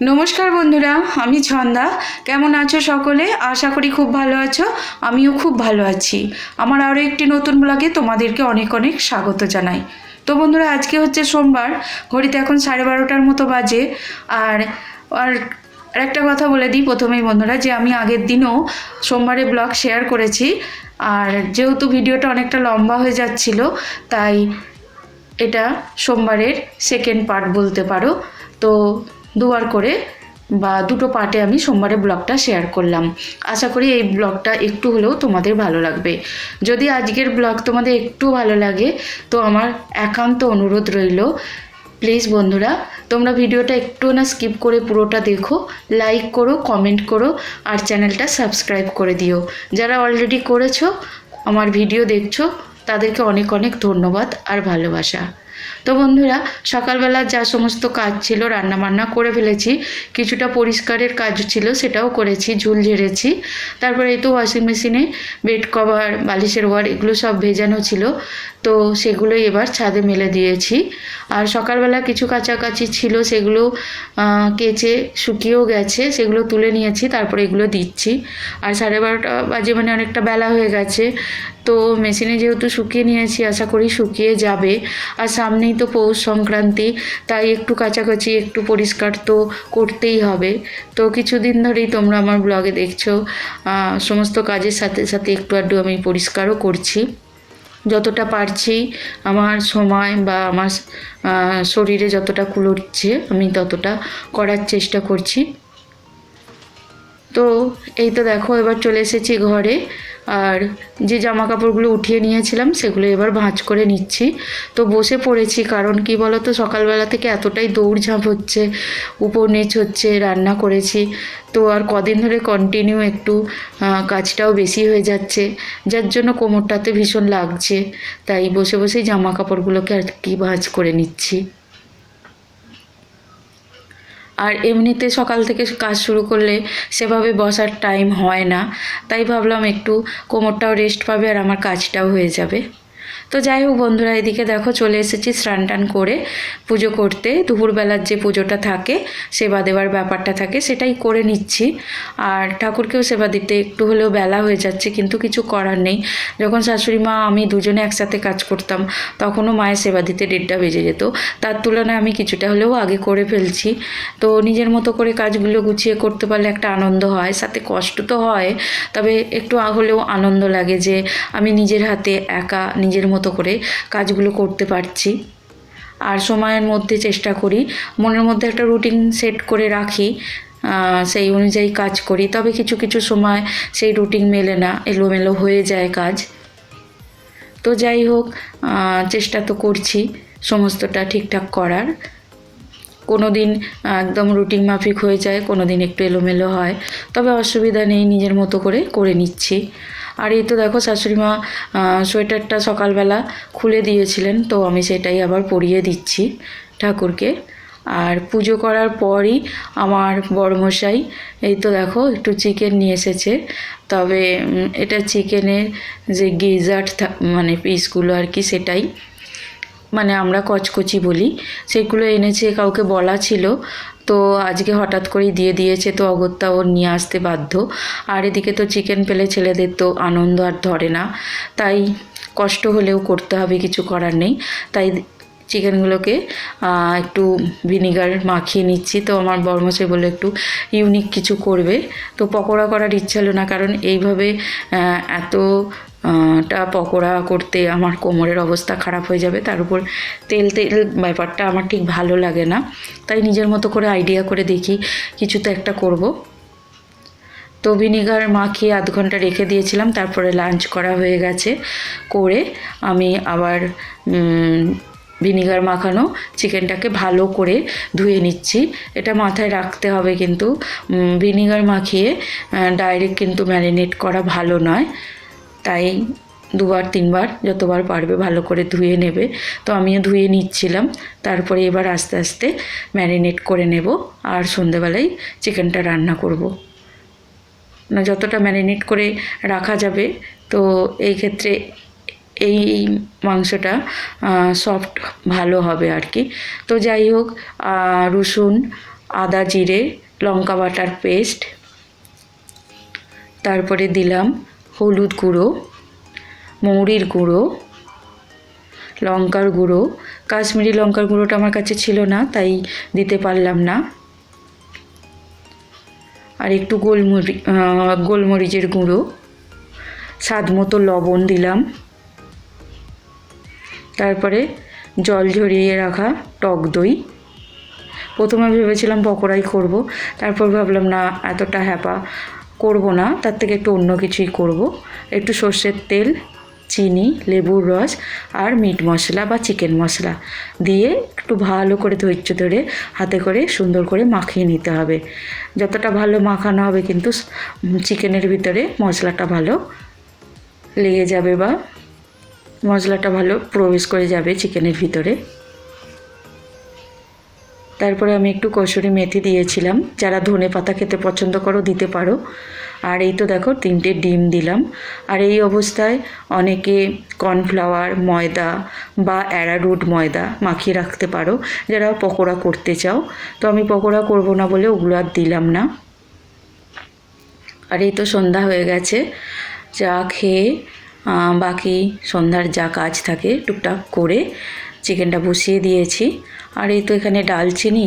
নমস্কার বন্ধুরা, আমি ছন্দা। কেমন আছো সকলে? আশা করি খুব ভালো আছো, আমিও খুব ভালো আছি। আমার আরও একটি নতুন ব্লগে তোমাদেরকে অনেক অনেক স্বাগত জানাই। তো বন্ধুরা, আজকে হচ্ছে সোমবার, ঘড়িতে এখন সাড়ে বারোটার মতো বাজে। আর আর একটা কথা বলে দিই প্রথমেই বন্ধুরা, যে আমি আগের দিনও সোমবারে ব্লগ শেয়ার করেছি। আর যেহেতু ভিডিওটা অনেকটা লম্বা হয়ে যাচ্ছিল, তাই এটা সোমবারের সেকেন্ড পার্ট বলতে পারো। তো দুবার করে বা দুটো পার্টে আমি সোমবারে ব্লগটা শেয়ার করলাম। আশা করি এই ব্লগটা একটু হলেও তোমাদের ভালো লাগবে। যদি আজকের ব্লগ তোমাদের একটু ভালো লাগে, তো আমার একান্ত অনুরোধ রইল প্লিজ বন্ধুরা, তোমরা ভিডিওটা একটু না স্কিপ করে পুরোটা দেখো লাইক করো কমেন্ট করো, আর চ্যানেলটা সাবস্ক্রাইব করে দিও। যারা অলরেডি করেছ, আমার ভিডিও দেখছ, তাদেরকে অনেক অনেক ধন্যবাদ আর ভালোবাসা। তো বন্ধুরা, সকালবেলা যা সমস্ত কাজ ছিল রান্না বান্না করে ফেলেছি, কিছুটা পরিষ্কারের কাজ ছিল সেটাও করেছি, ঝুল ঝেড়েছি। তারপরে এই তো ওয়াশিং মেশিনে বেড কভার বালিশের ওয়ার এগুলো সব ভেজানো ছিল। তো সেগুলোই এবার ছাদে মেলে দিয়েছি। আর সকালবেলা কিছু কাছাকাছি ছিল, সেগুলো কেচে শুকিয়েও গেছে, সেগুলো তুলে নিয়েছি, তারপরে এগুলো দিচ্ছি। আর সাড়ে বারোটা বাজে মানে অনেকটা বেলা হয়ে গেছে, তো মেশিনে যেহেতু শুকিয়ে নিয়েছি, আশা করি শুকিয়ে যাবে। আর সামনেই তো পৌষ সংক্রান্তি, তাই একটু কাছাকাছি একটু পরিষ্কার তো করতেই হবে। তো কিছুদিন ধরেই তোমরা আমার ব্লগে দেখছ সমস্ত কাজের সাথে সাথে একটু আধটু আমি পরিষ্কারও করছি। যতটা পারছি, আমার সময় বা আমার শরীরে যতটা কুলোচ্ছে আমি ততটা করার চেষ্টা করছি। তো, এই তো দেখো, এবার চলে এসেছি ঘরে। আর যে জামা কাপড়গুলো উঠিয়ে নিয়েছিলাম, সেগুলো এবার ভাঁজ করে নিচ্ছি। তো বসে পড়েছি, কারণ কি বলো তো সকালবেলা থেকে এতটাই দৌড়ঝাঁপ হচ্ছে, উপর নিচ হচ্ছে, রান্না করেছি। তো আর কদিন ধরে কন্টিনিউ একটু কাজটাও বেশি হয়ে যাচ্ছে, যার জন্য কোমরটাতে ভীষণ লাগছে। তাই বসে বসেই জামা কাপড়গুলোকে আর কি ভাঁজ করে নিচ্ছি। আর এমনিতে সকাল থেকে কাজ শুরু করলে সেভাবে বসার টাইম হয় না। তাই ভাবলাম একটু কোমরটাও রেস্ট পাবে আর আমার কাজটাও হয়ে যাবে। তো যাই হোক বন্ধুরা, এদিকে দেখো চলে এসেছি স্নান টান করে পুজো করতে। দুপুরবেলার যে পুজোটা থাকে, সেবা দেওয়ার ব্যাপারটা থাকে, সেটাই করে নিচ্ছি। আর ঠাকুরকেও সেবা দিতে একটু হলেও বেলা হয়ে যাচ্ছে, কিন্তু কিছু করার নেই। যখন শাশুড়ি মা, আমি দুজনে একসাথে কাজ করতাম, তখনও মায়ের সেবা দিতে দেড়টা বেজে যেত। তার তুলনায় আমি কিছুটা হলেও আগে করে ফেলছি। তো নিজের মতো করে কাজগুলো গুছিয়ে করতে পারলে একটা আনন্দ হয়, সাথে কষ্ট তো হয়। তবে একটু হলেও আনন্দ লাগে যে, আমি নিজের হাতে একা নিজের মতো করে কাজগুলো করতে পারছি। আর সময়ের মধ্যে চেষ্টা করি। মনের মধ্যে একটা রুটিন সেট করে রাখি। সেই অনুযায়ী কাজ করি। তবে কিছু কিছু সময় সেই রুটিন মেলে না। এলোমেলো হয়ে যায় কাজ। তো যাই হোক চেষ্টা তো করছি সমস্তটা ঠিকঠাক করার। কোনো দিন একদম রুটিন মাফিক হয়ে যায় কোনো দিন একটু এলোমেলো হয়। তবে অসুবিধা নেই, নিজের মতো করে করে নিচ্ছি। আর এই তো দেখো শাশুড়ি মা সোয়েটারটা সকালবেলা খুলে দিয়েছিলেন, তো আমি সেটাই আবার পরিয়ে দিচ্ছি ঠাকুরকে। আর পুজো করার পরই আমার বড়মশাই, এই তো দেখো একটু চিকেন নিয়ে এসেছে। তবে এটা চিকেনের যে গিজার্ট মানে পিসগুলো আর কি সেটাই মানে আমরা কচকচি বলি, সেগুলো এনেছে, কাউকে বলা ছিল। তো আজকে হঠাৎ করেই দিয়ে দিয়েছে, তো অগত্যা ওর নিয়ে আসতে বাধ্য। আর এদিকে তো চিকেন পেলে ছেলেদের তো আনন্দ আর ধরে না। তাই কষ্ট হলেও করতে হবে, কিছু করার নেই। তাই চিকেনগুলোকে একটু ভিনিগার মাখিয়ে নিচ্ছি। তো আমার বর্মশাই বলে একটু ইউনিক কিছু করবে। তো পকোড়া করার ইচ্ছা হলো না, কারণ এইভাবে এত টা পকোড়া করতে আমার কোমরের অবস্থা খারাপ হয়ে যাবে, তার উপর তেল তেল ব্যাপারটা আমার ঠিক ভালো লাগে না। তাই নিজের মতো করে আইডিয়া করে দেখি, কিছু তো একটা করব। তো ভিনিগার মাখিয়ে আধ ঘণ্টা রেখে দিয়েছিলাম, তারপরে লাঞ্চ করা হয়ে গেছে। করে আমি আবার ভিনিগার মাখানো চিকেনটাকে ভালো করে ধুয়ে নিচ্ছি। এটা মাথায় রাখতে হবে কিন্তু ভিনিগার মাখিয়ে ডাইরেক্ট কিন্তু ম্যারিনেট করা ভালো নয়। তাই দুবার, তিনবার যতবার পারবে ভালো করে ধুয়ে নেবে। তো আমিও ধুয়ে নিচ্ছিলাম। তারপরে এবার আস্তে আস্তে ম্যারিনেট করে নেব আর সন্ধেবেলায় চিকেনটা রান্না করব। না যতটা ম্যারিনেট করে রাখা যাবে, তো এই ক্ষেত্রে এই মাংসটা সফট ভালো হবে আর কি। তো যাই হোক রসুন, আদা, জিরে, লঙ্কা বাটার পেস্ট, তারপরে দিলাম হলুদ গুঁড়ো, মৌরির গুঁড়ো, লঙ্কার গুঁড়ো। কাশ্মীরি লঙ্কার গুঁড়োটা আমার কাছে ছিল না, তাই দিতে পারলাম না। আর একটু গোলমরি গোলমরিচের গুঁড়ো। স্বাদ মতো লবণ দিলাম। তারপরে জল ঝরিয়ে রাখা টক দই। প্রথমে ভেবেছিলাম পকোড়াই করব, তারপর ভাবলাম, না, এতটা হ্যাপা করব না, তার থেকে একটু অন্য কিছুই করব। একটু সর্ষের তেল, চিনি, লেবুর রস আর মিট মশলা বা চিকেন মশলা দিয়ে একটু ভালো করে ধৈর্য ধরে হাতে করে সুন্দর করে মাখিয়ে নিতে হবে। যতটা ভালো মাখানো হবে কিন্তু চিকেনের ভিতরে মশলাটা ভালো লেগে যাবে বা মশলাটা ভালো প্রবেশ করে যাবে চিকেনের ভিতরে। তারপরে আমি একটু কসুরি মেথি দিয়েছিলাম। যারা ধনে পাতা খেতে পছন্দ করো, দিতে পারো। আর এই তো দেখো, তিনটে ডিম দিলাম। আর এই অবস্থায় অনেকে কর্নফ্লাওয়ার ময়দা বা অ্যারারুট ময়দা মাখিয়ে রাখতে পারো। যারা পকোড়া করতে চাও, তো আমি পকোড়া করব না বলে ওগুলো আর দিলাম না। আর এই তো সন্ধ্যা হয়ে গেছে। চা খেয়ে বাকি সন্ধ্যার যা কাজ থাকে টুকটাক করে চিকেনটা বসিয়ে দিয়েছি। আর এই তো এখানে ডালচিনি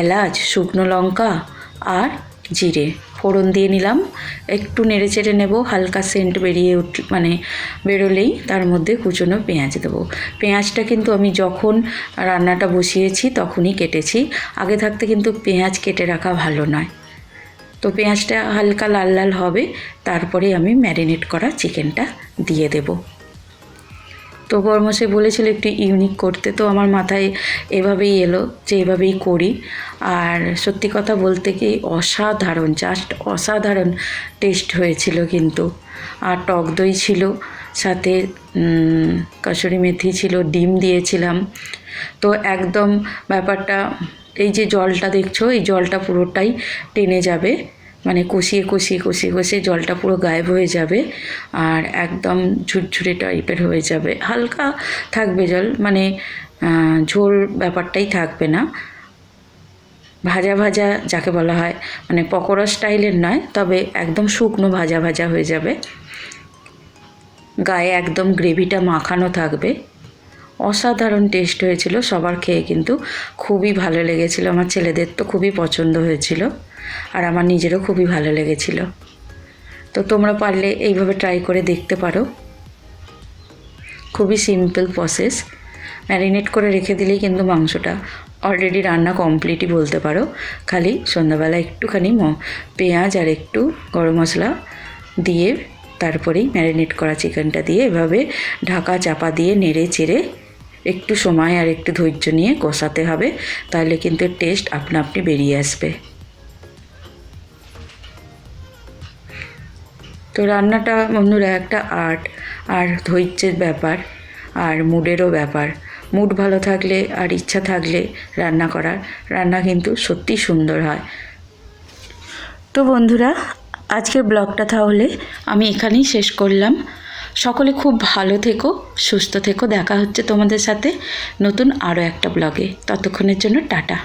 এলাচ, শুকনো লঙ্কা আর জিরে। ফোড়ন দিয়ে নিলাম। একটু নেড়ে চেড়ে নেব, হালকা সেন্ট বেরিয়ে উঠ মানে বেরোলেই তার মধ্যে কুচনো পেঁয়াজ দেবো। পেঁয়াজটা কিন্তু আমি যখন রান্নাটা বসিয়েছি তখনই কেটেছি। আগে থাকতে কিন্তু পেঁয়াজ কেটে রাখা ভালো নয়। তো পেঁয়াজটা হালকা লাল লাল হবে, তারপরে আমি ম্যারিনেট করা চিকেনটা দিয়ে দেব। তো বর্মশাই বলেছিল একটু ইউনিক করতে, তো আমার মাথায় এভাবেই এলো যে এভাবেই করি। আর সত্যি কথা বলতে কি, অসাধারণ জাস্ট অসাধারণ টেস্ট হয়েছিল কিন্তু। আর টক দই ছিল, সাথে কসুরি মেথি ছিল, ডিম দিয়েছিলাম। তো একদম ব্যাপারটা, এই যে জলটা দেখছ, এই জলটা পুরোটাই টেনে যাবে। কষিয়ে কষিয়ে কষিয়ে কষিয়ে জলটা পুরো গায়েব হয়ে যাবে আর একদম ঝুরঝুরে টাইপের হয়ে যাবে। হালকা থাকবে জল মানে ঝোল ব্যাপারটাই থাকবে না। ভাজা ভাজা যাকে বলা হয় মানে পকোড়া স্টাইলের নয়, তবে একদম শুকনো ভাজা ভাজা হয়ে যাবে। গায়ে একদম গ্রেভিটা মাখানো থাকবে। অসাধারণ টেস্ট হয়েছিল সবার খেয়ে, কিন্তু খুবই ভালো লেগেছিল। আমার ছেলেদের তো খুবই পছন্দ হয়েছিল। আর আমার নিজেরও খুবই ভালো লেগেছিল। তো তোমরা পারলে এইভাবে ট্রাই করে দেখতে পারো। খুবই সিম্পল প্রসেস ম্যারিনেট করে রেখে দিলেই কিন্তু মাংসটা অলরেডি রান্না কমপ্লিটই বলতে পারো। খালি সন্ধ্যাবেলা একটুখানি ম- পেঁয়াজ আর একটু গরম মশলা দিয়ে তারপরেই ম্যারিনেট করা চিকেনটা দিয়ে এভাবে ঢাকা চাপা দিয়ে নেড়ে চেড়ে একটু সময় আর একটু ধৈর্য নিয়ে কষাতে হবে। তাহলে কিন্তু টেস্ট আপনা আপনি বেরিয়ে আসবে। রান্নাটা বন্ধুরা একটা আর্ট আর ধৈর্যের ব্যাপার, আর মুডেরও ব্যাপার। মুড ভালো থাকলে আর ইচ্ছা থাকলে রান্না করার। রান্না কিন্তু সত্যি সুন্দর হয়। তো বন্ধুরা, আজকের ব্লগটা তাহলে আমি এখানেই শেষ করলাম। সকলে খুব ভালো থেকো, সুস্থ থেকো। দেখা হচ্ছে তোমাদের সাথে নতুন আরও একটা ব্লগে। ততক্ষণের জন্য টাটা।